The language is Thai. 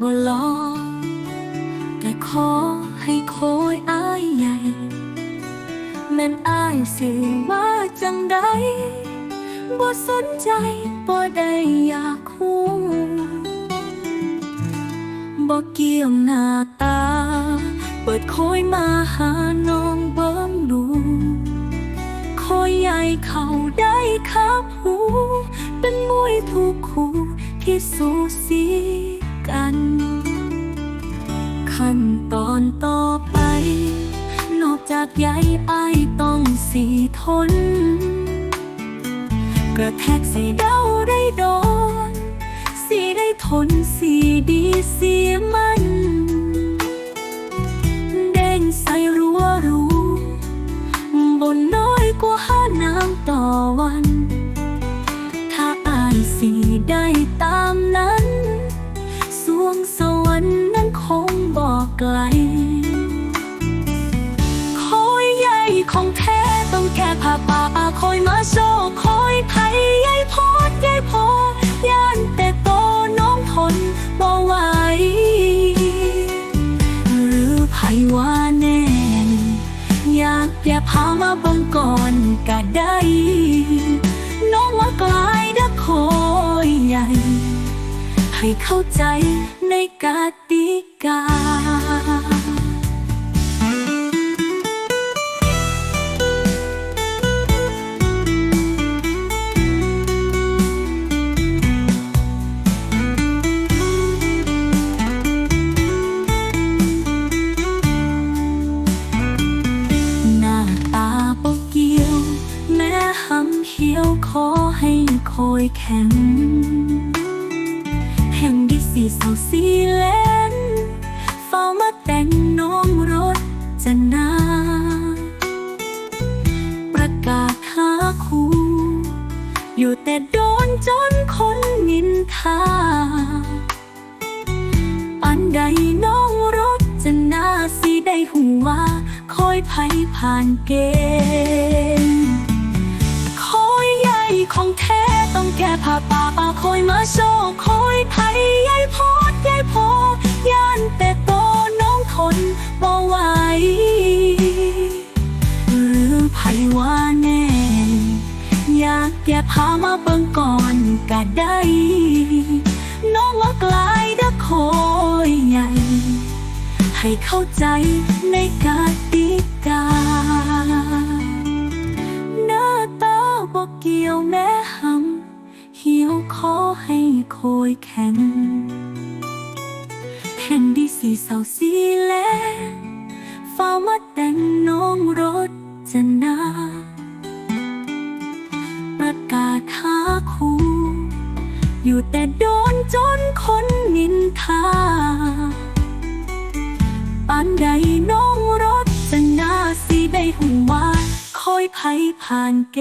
บ่ลองแต่ขอให้คอยอายใหญ่แม่นอายสิว่าจังใดบ่สนใจบ่ได้อยากคูบ่เกี่ยมหน้าตา เปิดคอยมาหาน้องเบิ่งดู คอยใหญ่เขาได้ครับหู เป็นมวยถูกคู่ที่สูสี กัน ขั้นตอนต่อไป นอกจากใยไอต้องสีทน กระแทกสีเดาได้โดน สีได้ทนสีดีเสียมันเด้งใส่รัวรูบนน้อยกว่าห้าน้ำต่อวัน ไกลคอยใหญ่ของแท้ต้องแก้ผ้าป่าคอยมาโชว์คอยไทยใหญ่พอดใหญ่พอย่านแต่โตน้องทนบ่ไหวหรือไผว่าแน่นอยากแย่พามาบังก่อนก็ได้น้องว่ากลายดักคอยใหญ่ให้เข้าใจในกติกา แข็ง แห่งดีสีเสาสีเลนเฝ้ามาแต่งน้องรถจะนาประกาศหาคู่ อยู่แต่โดนจนคนนินทาปันใดน้องรถจะนาสิได้หูว่าคอยไผผ่านเกณฑ์คอยใหญ่ของแท้ ต้องแก้ผ้าป่าป่าคอยมาโชว์คอยไผใหญ่พอดใหญ่พอย่านแต่โตน้องทนบ่ไหวหรือไผว่าแน่ อยากแก้ผ้ามาเบิ่งก่อนก็ได้น้องว่ากลายดักคอยใหญ่ ให้เข้าใจในกติกาหน้าตาบอกเกี่ยวแม่หำ ขอให้คอยแข็งแห่งดีสีเสาสีแลฝ้ามาแต่งน้องรถจะนาประกาศหาคู่ อยู่แต่โดนจนคนนินทาปานใดน้องรถจะนาสิได้หูว่าคอยไผ่ผ่านเก